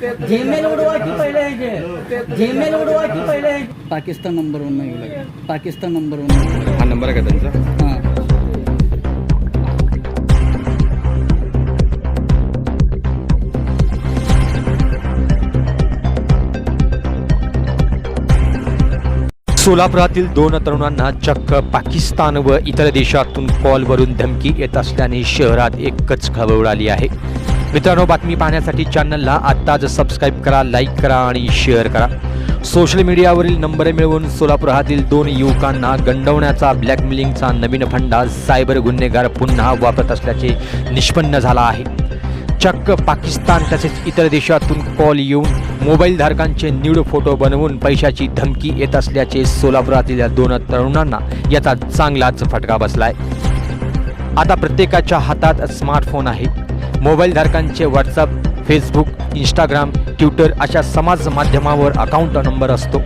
झेमेल उडवायची पहिले ह्याचे झेमेल उडवायची पहिले ह्याचे. पाकिस्तान नंबर वन लागले पाकिस्तान नंबर वन हा नंबर आहे का त्यांचा? सोलापुरातील दोन तरुणांना चक्क पाकिस्तान व इतर देशातून कॉलवरून धमकी येत असल्याने शहरात एकच खळबळ उडाली आहे. मित्रांनो बातमी पाहण्यासाठी चॅनलला आत्ताच सबस्क्राईब करा लाईक करा आणि शेअर करा. सोशल मीडियावरील नंबर मिळवून सोलापुरातील दोन युवकांना गंडवण्याचा ब्लॅकमेलिंगचा नवीन फंडा सायबर गुन्हेगार पुन्हा वापरत असल्याचे निष्पन्न झाला आहे. चक्क पाकिस्तान तसेच इतर देशातून कॉल येऊन मोबाईल धारकांचे न्यूड फोटो बनवून पैशाची धमकी येत असल्याचे सोलापुरातील दोन तरुणांना याचा चांगलाच फटका बसलाय. आता प्रत्येकाच्या हातात स्मार्टफोन आहे. मोबाईल धारकांचे व्हॉट्सअप फेसबुक इंस्टाग्राम ट्विटर अशा समाज माध्यमावर अकाउंट नंबर असतो.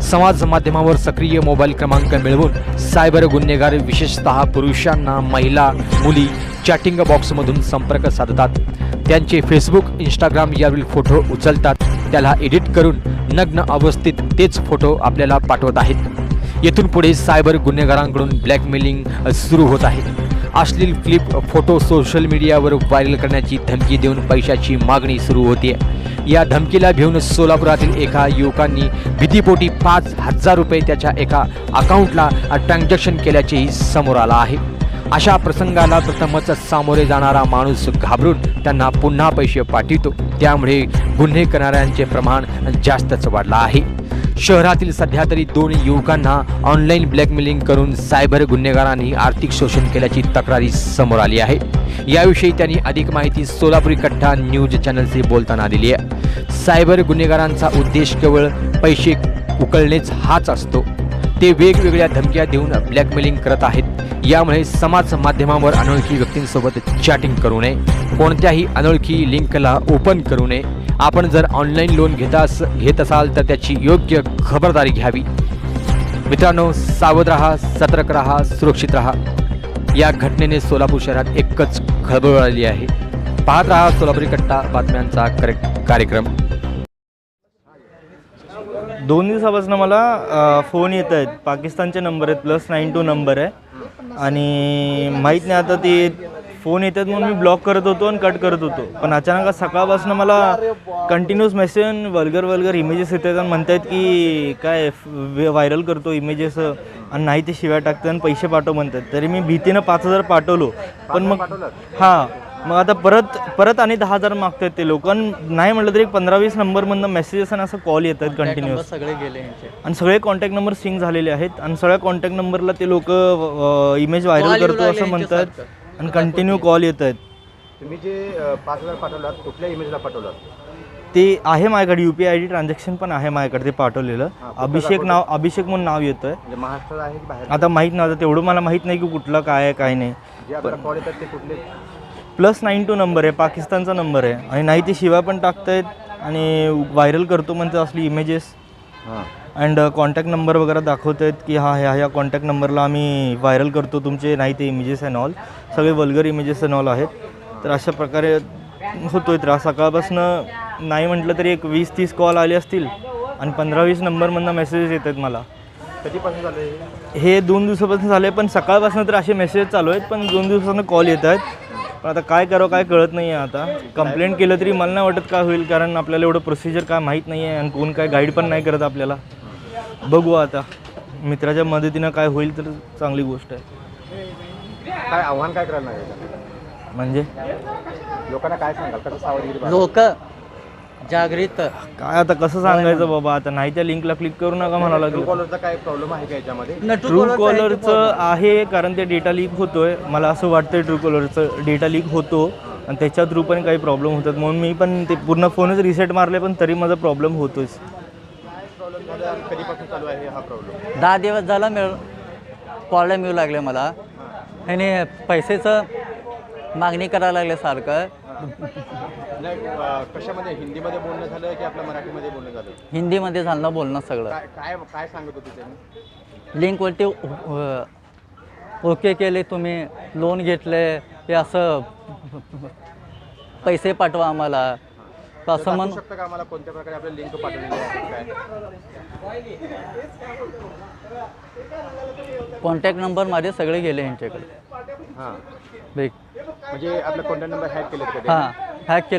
समाज माध्यमावर सक्रिय मोबाईल क्रमांक मिळवून सायबर गुन्हेगार विशेषतः पुरुषांना महिला मुली चॅटिंग बॉक्समधून संपर्क साधतात. त्यांचे फेसबुक इंस्टाग्राम यावरील फोटो उचलतात. त्याला एडिट करून नग्न अवस्थेत तेच फोटो आपल्याला पाठवत आहेत. येथून पुढे सायबर गुन्हेगारांकडून ब्लॅकमेलिंग सुरू होत आहे. अश्लील क्लिप फोटो सोशल मीडियावर व्हायरल करण्याची धमकी देऊन पैशाची मागणी सुरू होते या धमकीला घेऊन सोलापुरातील एका युवकांनी भीतीपोटी पाच हजार रुपये त्याच्या एका अकाउंटला ट्रान्झॅक्शन केल्याचेही समोर आलं आहे. अशा प्रसंगाला प्रथमच सामोरे जाणारा माणूस घाबरून त्यांना पुन्हा पैसे पाठवितो. त्यामुळे गुन्हे करणाऱ्यांचे प्रमाण जास्तच वाढलं आहे. शहरातील सध्या तरी दोन युवकांना ऑनलाईन ब्लॅकमेलिंग करून सायबर गुन्हेगारांनी आर्थिक शोषण केल्याची तक्रारी समोर आली आहे. याविषयी त्यांनी अधिक माहिती सोलापुरी कट्टा न्यूज चॅनलशी बोलताना दिली आहे. सायबर गुन्हेगारांचा उद्देश केवळ पैसे उकळणेच हाच असतो. ते वेगवेगळ्या धमक्या देऊन ब्लॅकमेलिंग करत आहेत. यामुळे समाज माध्यमावर अनोळखी व्यक्तींसोबत चॅटिंग करू नये. कोणत्याही अनोळखी लिंकला ओपन करू नये. आपण जर ऑनलाईन लोन घेता घेत असाल तर त्याची योग्य खबरदारी घ्यावी. मित्रांनो सावध राहा सतर्क राहा सुरक्षित राहा. या घटनेने सोलापूर शहरात एकच खळबळ आली आहे. पाहत राहा सोलापुरी कट्टा बातम्यांचा करे- कार्यक्रम. दोन दिवसापासून मला फोन येत आहेत. पाकिस्तानचे नंबर आहेत प्लस नाईन टू नंबर आहे. आणि माहीत नाही आता ते फोन येतात म्हणून मी ब्लॉक करत होतो आणि कट करत होतो. पण अचानक आज सकाळपासून मला continuous message vulgar vulgar images येतात आणि म्हणतात की काय व्हायरल करतो इमेजेस आणि नाही ते शिव्या टाकतात आणि पैसे पाठव म्हणतात. तरी मी भीतीनं पाच हजार पाठवलो. पण मग हां मग आता परत परत आणि दहा हजार मागतात ते लोक. आणि नाही म्हटलं तरी पंधरा वीस नंबरमधनं मेसेजेस आणि असं कॉल येतात कंटिन्युअस सगळे गेले आणि सगळे कॉन्टॅक्ट नंबर सिंक झालेले आहेत. आणि सगळ्या कॉन्टॅक्ट नंबरला ते लोक इमेज व्हायरल करतो असं म्हणतात. आणि कंटिन्यू कॉल येत आहेत. तुम्ही जे अ, पाच हजार पाठवलात कुठल्या इमेजला पाठवलात? ते आहे माझ्याकडे U P I D transaction पण आहे माझ्याकडे ते पाठवलेलं. अभिषेक नाव अभिषेक म्हणून नाव येतं आहे म्हणजे महाराष्ट्रात आहे की बाहेर आता माहीत नव्हतं तेवढं मला माहीत नाही की कुठलं काय आहे काय नाही. जे आपल्याला कॉल येतात ते कुठले? प्लस नाईन टू नंबर आहे पाकिस्तानचा नंबर आहे. आणि नाही ते शिवा पण टाकतायत आणि व्हायरल करतो म्हणतात असली इमेजेस हां. अँड कॉन्टॅक्ट नंबर वगैरे दाखवत आहेत की हा ह्या ह्या कॉन्टॅक्ट नंबरला आम्ही व्हायरल करतो. तुमचे नाही ते इमेजेस अँड ऑल सगळे वल्गर इमेजेस अँड ऑल आहेत. तर अशा प्रकारे होतो आहे त्रास. सकाळपासून नाही म्हटलं तरी एक वीस तीस कॉल आले असतील आणि पंधरा वीस नंबरमधनं मेसेजेस येत आहेत मला कधीपासून झालं हे? दोन दिवसापासून झाले पण सकाळपासून तर असे मेसेज चालू आहेत पण दोन दिवसानं कॉल येत आहेत. पण आता काय करावं काय कळत नाही आहे आता. कंप्लेंट केलं तरी मला नाही वाटत काय होईल कारण आपल्याला एवढं प्रोसिजर काय माहीत नाही आहे आणि कोण काय गाईड पण नाही करत आपल्याला. बघू आता. मित्राच्या मदतीनं काय होईल तर चांगली गोष्ट आहे. काय आव्हान काय करायला लागेल? म्हणजे? लोकांना काय सांगाल? कसं सावधगिरी बाळगा? लोक जागृत. काय आता कसं सांगायचं बाबा? आता नाही त्या लिंकला क्लिक करू नका म्हणावं लागेल. कॉलरचा काय प्रॉब्लेम आहे का याच्यामध्ये? ट्रू कॉलरचं आहे कारण ते डेटा लीक होतोय. मला असं वाटतंय ट्रू कॉलरचं डेटा लीक होतो. आणि त्याच्या थ्रू पण काही प्रॉब्लेम होतात. म्हणून मी पण ते पूर्ण फोनच रिसेट मारले पण तरी माझा प्रॉब्लेम होतोच. कधीपासून चालू आहे हा प्रॉब्लेम दहा दिवस झाला मिळ कॉलला मिळू लागले मला. आणि पैसेचं मागणी करायला लागले सारखं. कशामध्ये? हिंदीमध्ये बोलणं झालं की आपल्या मराठीमध्ये बोलणं झालं? हिंदीमध्ये झालं बोलणं सगळं. काय काय काय सांगत होते त्यांनी? लिंकवरती ओके केले तुम्ही लोन घेतले हे असं पैसे पाठवा आम्हाला. तर असं म्हण शकता का आम्हाला कोणत्या प्रकारे आपल्या लिंक पाठवलेली आहे काय कॉन्टॅक्ट नंबर माझे सगळे गेले यांच्याकडे. हां. म्हणजे आपला कॉन्टॅक्ट नंबर हॅक केलेत का ते? हां हॅक केले.